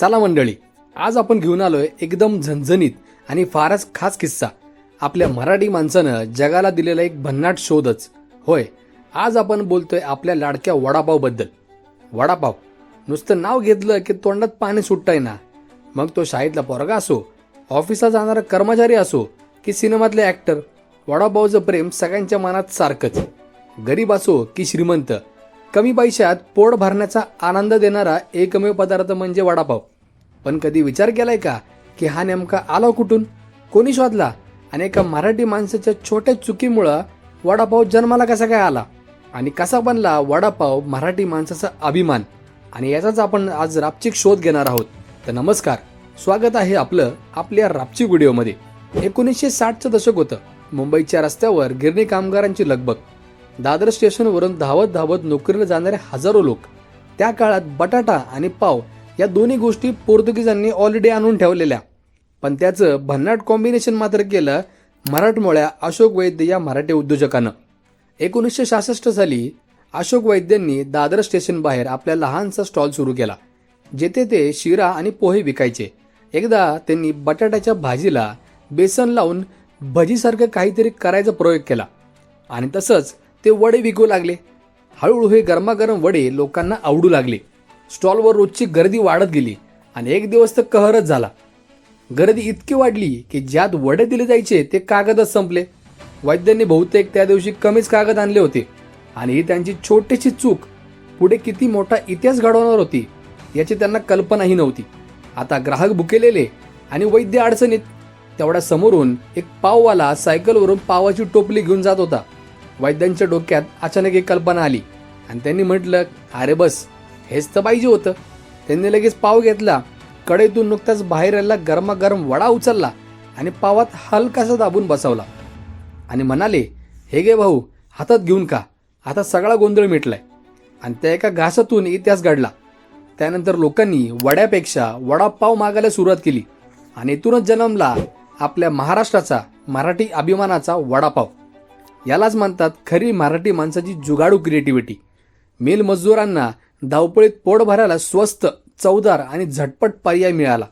चला मंडळी आज आपण घेऊन आलोय एकदम झणझणीत आणि फारच खास किस्सा. आपल्या मराठी माणसानं जगाला दिलेला एक भन्नाट शोधच. होय आज आपण बोलतोय आपल्या लाडक्या वडापावबद्दल वडापाव नुसतं नाव घेतलं की तोंडात पाणी सुटतंय ना. मग तो शाळेतला पोरगा असो ऑफिसला जाणारा कर्मचारी असो की सिनेमातले ऍक्टर वडापावचं प्रेम सगळ्यांच्या मनात सारखंच. गरीब असो की श्रीमंत कमी पैशात पोट भरण्याचा आनंद देणारा एकमेव पदार्थ म्हणजे वडापाव. पण कधी विचार केलाय का की हा नेमका आला कुठून? कोणी शोधला? आणि एका मराठी माणसाच्या छोट्या चुकीमुळं वडापाव जन्माला कसा काय आला? आणि कसा बनला वडापाव मराठी माणसाचा अभिमान? आणि याचाच आपण आज रापचिक शोध घेणार आहोत. तर नमस्कार. स्वागत आहे आपलं आपल्या रापचिक व्हिडिओमध्ये. एकोणीसशे साठचं दशक होतं. मुंबईच्या रस्त्यावर गिरणी कामगारांची लगबग. दादर स्टेशनवरून धावत धावत नोकरीला जाणारे हजारो लोक. त्या काळात बटाटा आणि पाव या दोन्ही गोष्टी पोर्तुगीजांनी ऑलरेडी आणून ठेवलेल्या. पण त्याचं भन्नाट कॉम्बिनेशन मात्र केलं मराठमोळ्या अशोक वैद्य या मराठी उद्योजकानं. एकोणीसशे सहासष्ट साली अशोक वैद्यांनी दादर स्टेशन बाहेर आपल्या लहानसा स्टॉल सुरू केला जेथे ते शिरा आणि पोहे विकायचे. एकदा त्यांनी बटाट्याच्या भाजीला बेसन लावून भजीसारखं काहीतरी करायचा प्रयोग केला. आणि तसंच ते वडे विकू लागले. हळूहळू हे गरमागरम वडे लोकांना आवडू लागले. स्टॉलवर रोजची गर्दी वाढत गेली आणि एक दिवस तर कहरच झाला. गर्दी इतकी वाढली की ज्यात वडे दिले जायचे ते कागदच संपले. वैद्यांनी बहुतेक त्या दिवशी कमीच कागद आणले होते आणि ही त्यांची छोटीशी चूक. पुढे किती मोठा इतिहास घडवणार होती याची त्यांना कल्पनाही नव्हती. आता ग्राहक भुकेलेले आणि वैद्य अडचणीत तेवढ्या समोरून एक पाववाला सायकलवरून पावाची टोपली घेऊन जात होता. वैद्यांच्या डोक्यात अचानक एक कल्पना आली. आणि त्यांनी म्हटलं अरे बस हेच तर पाहिजे होतं. त्यांनी लगेच पाव घेतला. कडेतून नुकताच बाहेर आलेला गरमागरम वडा उचलला आणि पावात हलकासा दाबून बसवला. आणि म्हणाले हे गे भाऊ हातात घेऊन का आता सगळा गोंधळ मिटलाय. आणि त्या एका घासातून इतिहास घडला. त्यानंतर लोकांनी वड्यापेक्षा वडापाव मागायला सुरुवात केली. आणि इथूनच जन्मला आपल्या महाराष्ट्राचा मराठी अभिमानाचा वडापाव. यालाच म्हणतात खरी मराठी माणसाची जुगाडू क्रिएटिव्हिटी मिल मजदुरांना धावपळीत पोट भरायला स्वस्त चवदार आणि झटपट पर्याय मिळाला.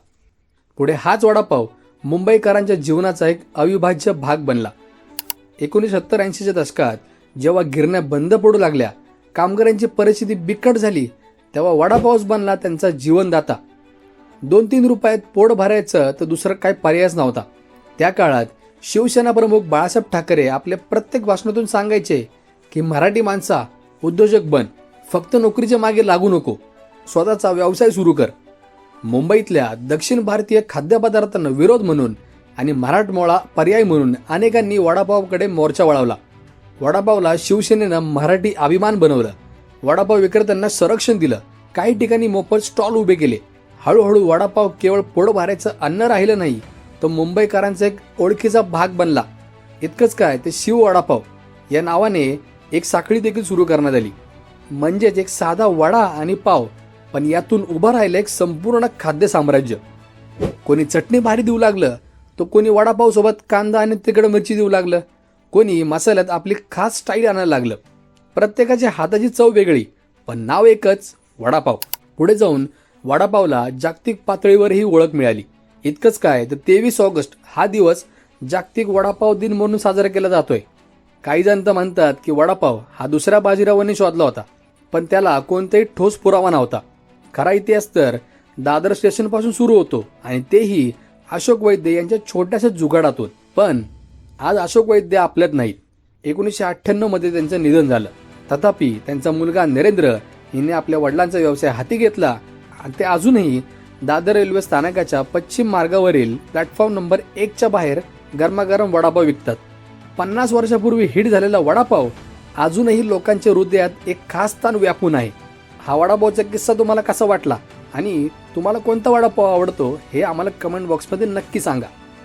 पुढे हाच वडापाव मुंबईकरांच्या जीवनाचा एक अविभाज्य भाग बनला. एकोणीसशे सत्तर ऐंशीच्या दशकात जेव्हा गिरण्या बंद पडू लागल्या कामगारांची परिस्थिती बिकट झाली तेव्हा वडापावच बनला त्यांचा जीवनदाता. दोन तीन रुपयात पोट भरायचं तर दुसरं काय पर्यायच नव्हता. त्या काळात शिवसेना प्रमुख बाळासाहेब ठाकरे आपल्या प्रत्येक भाषणातून सांगायचे की मराठी माणसा उद्योजक बन फक्त नोकरीच्या मागे लागू नको. स्वतःचा व्यवसाय सुरू कर. मुंबईतल्या दक्षिण भारतीय खाद्यपदार्थांना विरोध म्हणून आणि मराठमोळा पर्याय म्हणून अनेकांनी वडापावकडे मोर्चा वळवला. वडापावला शिवसेनेनं मराठी अभिमान बनवलं. वडापाव विक्रेत्यांना संरक्षण दिलं. काही ठिकाणी मोफत स्टॉल उभे केले. हळूहळू वडापाव केवळ पोट भरायचं अन्न राहिलं नाही तो मुंबईकरांचा एक ओळखीचा भाग बनला. इतकंच काय ते शिव वडापाव या नावाने एक साखळी देखील सुरू करण्यात आली. म्हणजेच एक साधा वडा आणि पाव पण यातून उभं राहिलं एक संपूर्ण खाद्य साम्राज्य. कोणी चटणी भारी देऊ लागलं तो कोणी वडापाव सोबत कांदा आणि तिकड मिरची देऊ लागलं. कोणी मसाल्यात आपली खास स्टाईल आणायला लागलं. प्रत्येकाच्या हाताची चव वेगळी पण नाव एकच वडापाव. पुढे जाऊन वडापावला जागतिक पातळीवर ही ओळख मिळाली. इतकंच काय तर तेवीस ऑगस्ट हा दिवस जागतिक वडापाव दिन म्हणून साजरा केला जातोय. काही जण तर म्हणतात की वडापाव हा दुसऱ्या बाजीरावांनी शोधला होता पण त्याला कोणताही ठोस पुरावा नव्हता. खरा इतिहास तर दादर स्टेशनपासून सुरू होतो आणि तेही अशोक वैद्य यांच्या छोट्याशा जुगाडातून. पण आज अशोक वैद्य आपल्यात नाहीत. एकोणीसशे अठ्ठ्याण्णवमध्ये त्यांचं निधन झालं. तथापि त्यांचा मुलगा नरेंद्र यांनी आपल्या वडिलांचा व्यवसाय हाती घेतला आणि ते अजूनही दादर रेल्वे स्थानकाच्या पश्चिम मार्गावरील प्लॅटफॉर्म नंबर एकच्या बाहेर गरमागरम वडापाव विकतात. पन्नास वर्षापूर्वी हिट झालेला वडापाव अजूनही लोकांच्या हृदयात एक खास स्थान व्यापून आहे. हा वडापावचा किस्सा तुम्हाला कसा वाटला? आणि तुम्हाला कोणता वडापाव आवडतो हे आम्हाला कमेंट बॉक्समध्ये नक्की सांगा.